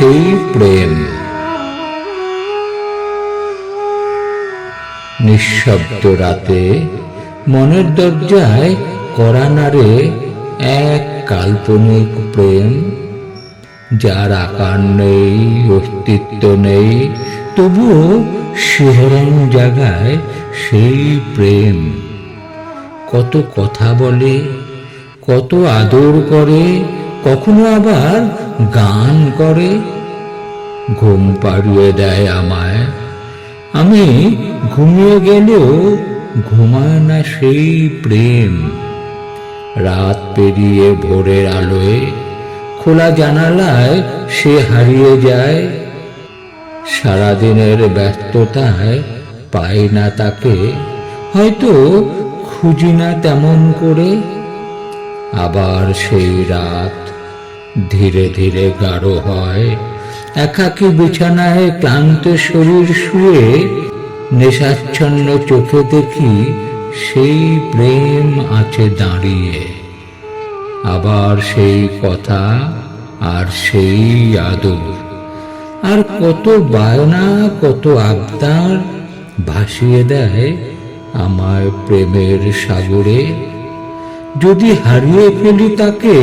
সেই প্রেম। নিঃশব্দ রাতে মনের দরজায় করা নাড়ে এক কাল্পনিক প্রেম, যার আকার নেই, অস্তিত্ব নেই, তবুও শিহরণ জাগায় সেই প্রেম। কত কথা বলে, কত আদর করে, কখনো আবার গান করে ঘুম পাড়িয়ে দেয় আমায়। আমি ঘুমিয়ে গেলেও ঘুমায় না সেই প্রেম। রাত পেরিয়ে ভোরের আলোয় খোলা জানালায় সে হারিয়ে যায়। সারাদিনের ব্যস্ততায় পাই না তাকে, হয়তো খুঁজি না তেমন করে। আবার সেই রাত ধীরে ধীরে গাঢ় হয়। একাকী বিছানায় ক্লান্ত শরীর শুয়ে নেশাচ্ছন্ন চোখে দেখি সেই প্রেম আছে দাঁড়িয়ে। আবার সেই কথা আর সেই আদর। আর কত বায়না, কত আবদার ভাসিয়ে দেয় আমার প্রেমের সাগরে। যদি হারিয়ে ফেলি তাকে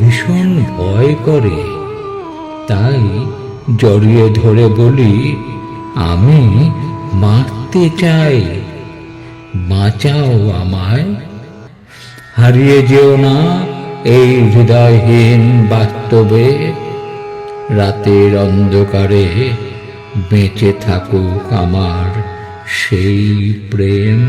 ভীষণ ভয় করে। তাই জড়িয়ে ধরে বলি, আমি মারতে চাই। বাঁচাও আমায়। হারিয়ে যেও না এই হৃদয়হীন বাস্তবে। রাতের অন্ধকারে বেঁচে থাকুক আমার সেই প্রেম।